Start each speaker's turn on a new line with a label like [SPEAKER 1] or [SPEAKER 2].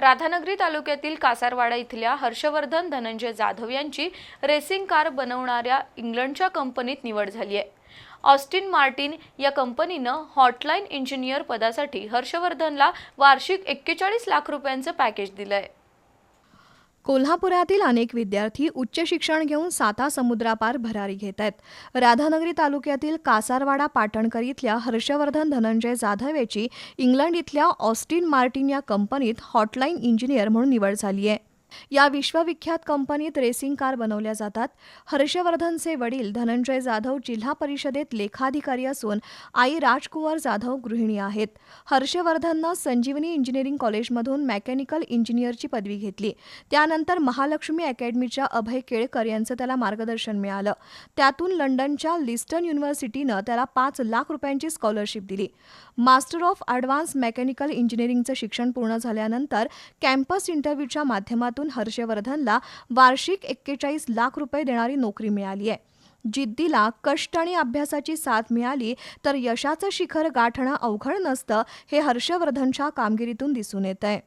[SPEAKER 1] राधानगरी तालुक्यातील कासारवाडा इथल्या हर्षवर्धन धनंजय जाधव यांची रेसिंग कार बनवणाऱ्या इंग्लंडच्या कंपनीत निवड झाली आहे. ऑस्टिन मार्टिन या कंपनीनं हॉटलाईन इंजिनियर पदासाठी हर्षवर्धनला वार्षिक एक्केचाळीस लाख रुपयांचं पॅकेज दिलं आहे
[SPEAKER 2] कोल्हापुरातील अनेक विद्यार्थी उच्च शिक्षण घेऊन साता समुद्रापार भरारी घेत आहेत. राधानगरी तालुक्यातील कासारवाडा पाटणकर इथल्या हर्षवर्धन धनंजय जाधव याची इंग्लंड इथल्या ऑस्टिन मार्टिन या कंपनीत हॉटलाईन इंजिनियर म्हणून निवड झाली आहे. या विश्वविख्यात कंपनीत रेसिंग कार बनवल्या जातात. हर्षवर्धनचे वडील धनंजय जाधव जिल्हा परिषदेत लेखाधिकारी असून आई राजकुवर जाधव गृहिणी आहेत. हर्षवर्धननं संजीवनी इंजिनिअरिंग कॉलेजमधून मेकॅनिकल इंजिनियरची पदवी घेतली. त्यानंतर महालक्ष्मी अकॅडमीच्या अभय केळकर यांचं त्याला मार्गदर्शन मिळालं. त्यातून लंडनच्या लिस्टन युनिव्हर्सिटीनं त्याला पाच लाख रुपयांची स्कॉलरशिप दिली. मास्टर ऑफ ॲडव्हान्स मेकॅनिकल इंजिनिअरिंगचं शिक्षण पूर्ण झाल्यानंतर कॅम्पस इंटरव्ह्यूच्या माध्यमातून हर्षवर्धनला वार्षिक एक्केचाळीस लाख रुपये देणारी नोकरी मिळाली आहे. जिद्दीला कष्ट आणि अभ्यासाची साथ मिळाली तर यशाचं शिखर गाठणं अवघड नसतं हे हर्षवर्धनच्या कामगिरीतून दिसून येत आहे